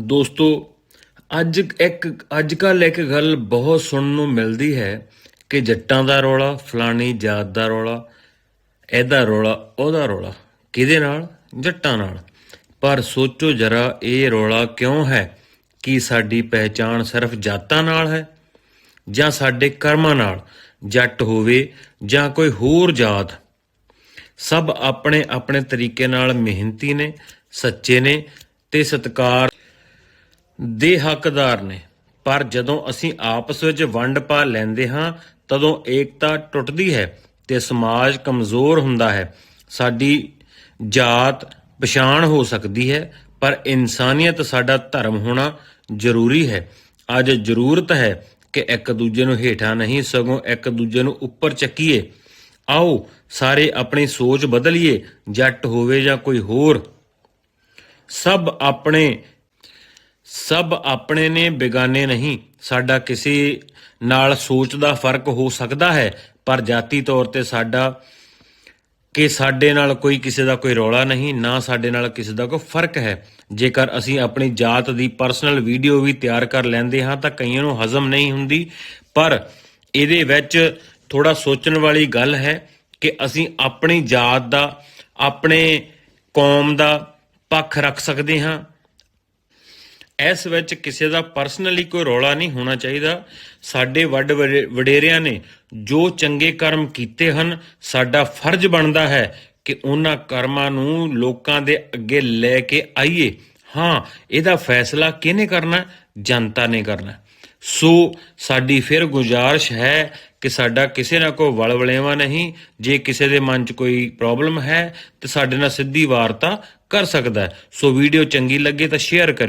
ਦੋਸਤੋ, ਅੱਜ ਇੱਕ, ਅੱਜ ਕੱਲ ਇੱਕ ਗੱਲ ਬਹੁਤ ਸੁਣਨ ਨੂੰ ਮਿਲਦੀ ਹੈ ਕਿ ਜੱਟਾਂ ਦਾ ਰੌਲਾ, ਫਲਾਣੀ ਜਾਤ ਦਾ ਰੌਲਾ, ਇਹਦਾ ਰੌਲਾ, ਉਹਦਾ ਰੌਲਾ, ਕਿਹਦੇ ਨਾਲ? ਜੱਟਾਂ ਨਾਲ। ਪਰ ਸੋਚੋ ਜਰਾ, ਇਹ ਰੌਲਾ ਕਿਉਂ ਹੈ ਕਿ ਸਾਡੀ ਪਹਿਚਾਣ ਸਿਰਫ ਜਾਤਾਂ ਨਾਲ ਹੈ ਜਾਂ ਸਾਡੇ ਕਰਮਾਂ ਨਾਲ? ਜੱਟ ਹੋਵੇ ਜਾਂ ਕੋਈ ਹੋਰ ਜਾਤ, ਸਭ ਆਪਣੇ ਆਪਣੇ ਤਰੀਕੇ ਨਾਲ ਮਿਹਨਤੀ ਨੇ, ਸੱਚੇ ਨੇ ਤੇ ਸਤਕਾਰ ਦੇ ਹੱਕਦਾਰ ਨੇ। ਪਰ ਜਦੋਂ ਅਸੀਂ ਆਪਸ ਵਿੱਚ ਵੰਡ ਪਾ ਲੈਂਦੇ ਹਾਂ, ਤਦੋਂ ਏਕਤਾ ਟੁੱਟਦੀ ਹੈ ਤੇ ਸਮਾਜ ਕਮਜ਼ੋਰ ਹੁੰਦਾ ਹੈ। ਸਾਡੀ ਜਾਤ ਪਛਾਣ ਹੋ ਸਕਦੀ ਹੈ, ਪਰ ਇਨਸਾਨੀਅਤ ਸਾਡਾ ਧਰਮ ਹੋਣਾ ਜ਼ਰੂਰੀ ਹੈ। ਅੱਜ ਜ਼ਰੂਰਤ ਹੈ ਕਿ ਇੱਕ ਦੂਜੇ ਨੂੰ ਹੇਠਾਂ ਨਹੀਂ, ਸਗੋਂ ਇੱਕ ਦੂਜੇ ਨੂੰ ਉੱਪਰ ਚੱਕੀਏ। ਆਓ ਸਾਰੇ ਆਪਣੀ ਸੋਚ ਬਦਲੀਏ, ਜੱਟ ਹੋਵੇ ਜਾਂ ਕੋਈ ਹੋਰ। ਸਭ ਆਪਣੇ ਸਭ ਆਪਣੇ ਨੇ, ਬੇਗਾਨੇ ਨਹੀਂ। ਸਾਡਾ ਕਿਸੇ ਨਾਲ ਸੋਚ ਦਾ ਫ਼ਰਕ ਹੋ ਸਕਦਾ ਹੈ, ਪਰ ਜਾਤੀ ਤੌਰ ਤੇ ਸਾਡਾ ਕਿ ਸਾਡੇ ਨਾਲ ਕੋਈ ਕਿਸੇ ਦਾ ਕੋਈ ਰੌਲਾ ਨਹੀਂ, ਨਾ ਸਾਡੇ ਨਾਲ ਕਿਸੇ ਦਾ ਕੋਈ ਫ਼ਰਕ ਹੈ। ਜੇਕਰ ਅਸੀਂ ਆਪਣੀ ਜਾਤ ਦੀ ਪਰਸਨਲ ਵੀਡੀਓ ਵੀ ਤਿਆਰ ਕਰ ਲੈਂਦੇ ਹਾਂ, ਤਾਂ ਕਈਆਂ ਨੂੰ ਹਜ਼ਮ ਨਹੀਂ ਹੁੰਦੀ। ਪਰ ਇਹਦੇ ਵਿੱਚ ਥੋੜਾ ਸੋਚਣ ਵਾਲੀ ਗੱਲ ਹੈ ਕਿ ਅਸੀਂ ਆਪਣੀ ਜਾਤ ਦਾ, ਆਪਣੇ ਕੌਮ ਦਾ ਪੱਖ ਰੱਖ ਸਕਦੇ ਹਾਂ। ਇਸ ਵਿੱਚ ਕਿਸੇ ਦਾ ਪਰਸਨਲੀ ਕੋਈ ਰੌਲਾ ਨਹੀਂ ਹੋਣਾ ਚਾਹੀਦਾ। ਸਾਡੇ ਵੱਡ ਵਡੇਰਿਆਂ ਨੇ ਜੋ ਚੰਗੇ ਕਰਮ ਕੀਤੇ ਹਨ, ਸਾਡਾ ਫਰਜ਼ ਬਣਦਾ ਹੈ ਕਿ ਉਹਨਾਂ ਕਰਮਾਂ ਨੂੰ ਲੋਕਾਂ ਦੇ ਅੱਗੇ ਲੈ ਕੇ ਆਈਏ। ਹਾਂ, ਇਹਦਾ ਫੈਸਲਾ ਕਿਹਨੇ ਕਰਨਾ? ਜਨਤਾ ਨੇ ਕਰਨਾ। ਸੋ ਸਾਡੀ ਫਿਰ ਗੁਜ਼ਾਰਿਸ਼ ਹੈ ਕਿ ਸਾਡਾ ਕਿਸੇ ਨਾਲ ਕੋਈ ਵਲਵਲੇਵਾ ਨਹੀਂ। ਜੇ ਕਿਸੇ ਦੇ ਮਨ 'ਚ ਕੋਈ ਪ੍ਰੋਬਲਮ ਹੈ, ਤੇ ਸਾਡੇ ਨਾਲ ਸਿੱਧੀ ਵਾਰਤਾ ਕਰ ਸਕਦਾ ਸੋ ਵੀਡੀਓ ਚੰਗੀ ਲੱਗੇ ਤਾਂ ਸ਼ੇਅਰ ਕਰਿਓ।